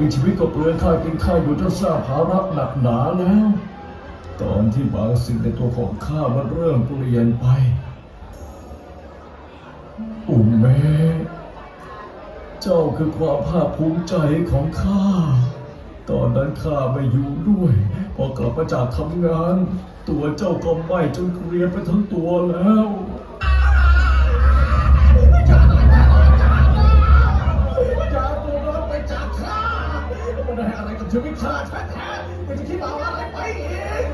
มีชีวิตก็เปลือยค่ากินข้าวอยู่จนทราบภาระหนักหนาแล้ว ตอนที่บางสิ่งในตัวของข้ามันเริ่มเปลี่ยนไป อุมเมเจ้าคือความภาคภูมิใจของข้า ตอนนั้นข้าไม่อยู่ด้วย พอกลับมาจากทำงาน ตัวเจ้าก็ไหม้จนเกรียนไปทั้งตัวแล้ว อะไรกับชีวิตข้าแท้ๆไม่จะคิดเอาอะไรไปอีก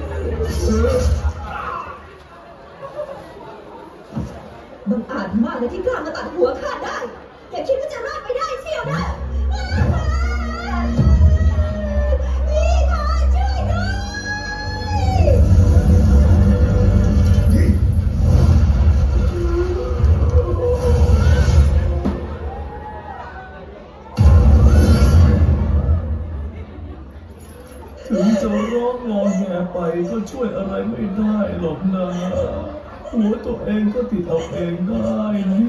บังอาจมากเลยที่กล้ามาตัดหัวข้าได้ อย่าคิดว่าจะรอดไปได้เชียวนะ ถึงจะร้องงอแงไปก็ช่วยอะไรไม่ได้หรอกนะหัวตัวเองก็ติดเอาเองได้นี่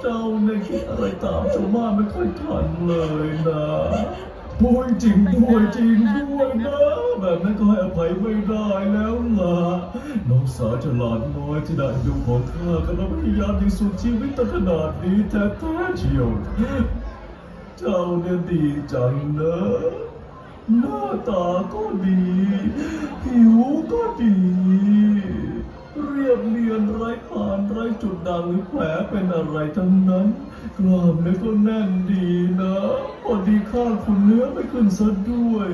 เจ้าเนี่ยคิดอะไรตามชาวบ้านไม่ค่อยทันเลยนะพูดจริงด้วยจริงด้วยนะแบบนั้นก็ให้อภัยไม่ได้แล้วล่ะน้องสาวฉลาดน้อยที่ได้ดูของข้ากำลังพยายามย่งสุดชีวิตตั้งขนาดนี้แท้ๆเชียวเจ้าเนี่ยดีจังนะ หน้าตาก็ดี ผิวก็ดี เรียบเรียนไร้ผ่านไร้จุดด่างหรือแผลเป็นอะไรทั้งนั้นกล้ามเนื้อก็แน่นดีนะพอดีข้างคุณเนื้อไม่ขึ้นซะด้วย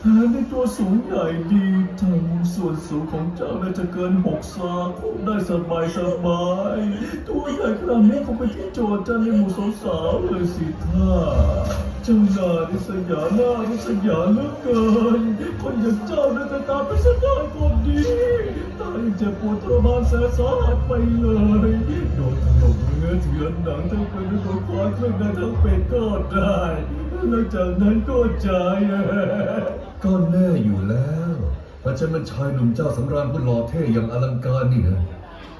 แถมในตัวสูงใหญ่ดีทั้งส่วนสูงของเจ้าน่าจะเกินหกซาคงได้สบายสบายตัวใหญ่ขนาดนี้คงเป็นที่โจทย์จันในหมู่สาวๆเลยสิท่าเจ้าหน้าริษยาหน้าริษยาเหลือเกินคนอย่างเจ้าน่าจะตามไปสได้ก็ดี เจ็บปวดทรมานแสนสาหัสไปเลยโดนถลกเนื้อเถือนหนังทั้งเป็นโดนควายเครื่องในทั้งเป็นก็ได้หลังจากนั้นก็ใจอะก็แน่อยู่แล้วเพราะฉันเป็นชายหนุ่มเจ้าสำราญผู้หล่อเท่อย่างอลังการนี่นะ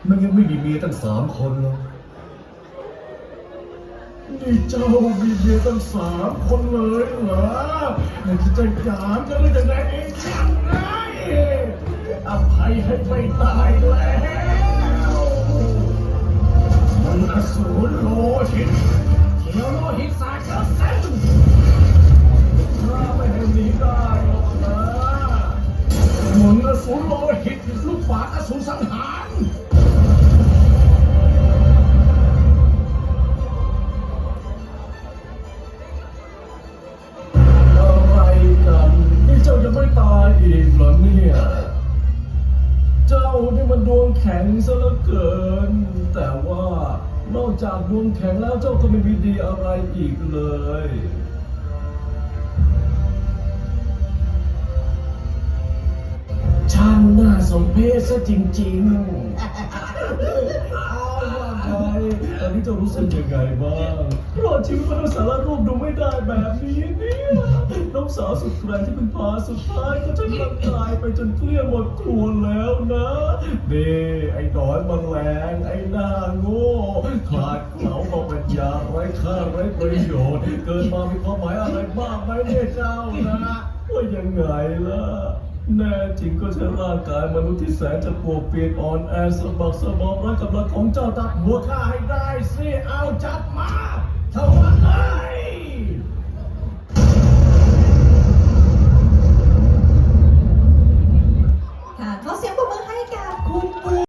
มันยังไม่มีเมียตั้งสามคนหรอกนี่เจ้ามีเมียตั้งสามคนเลยเหรอไม่คิดจะหยามกันเลยจะได้เองช่างไงอ ภัยให้ไม่ตายแล้ว มันอสูรโลหิตเขียวโลหิตสาดเชื้อเส้นข้าไม่ให้หนีได้หรอกนะมันอสูรโลหิตลูกฝาอสูรสังหารอะไรกันนี่เจ้ายังไม่ตายอีกเหรอเนี่ย วงแข็งซะเหลือเกิน แต่ว่านอกจากดวงแข็งแล้วเจ้าก็ไม่มีดีอะไรอีกเลย ช่างน่าสมเพชซะจริงๆเอาว่าไงตอนนี้เจ้ารู้สึกยังไงบ้างรอดชีวิตมาด้วยสารรูปดูไม่ได้แบบนี้เนี่ย น้องสาวสุดแรงที่เป็นพาสุดท้ายก็จะกลับตายไปจนเกลี้ยงหมดครัวแล้วนะ นี่ไอ้ดอนบางแรงไอ้หน้าโง่ขาดเขาบอกปัญญาไร้ค่าไร้ประโยชน์เกิดมามีความหมายอะไรบ้างไหมเนี่ยเจ้านะว่ายังไงล่ะแน่จริงก็ใช้ร่างกายมนุษย์ที่แสนจะปวดเปียกอ่อนแอสะบักสะบอมไร้กำลังของเจ้าตัดหัวข้าให้ได้สิเอาจับมาเท่านั้น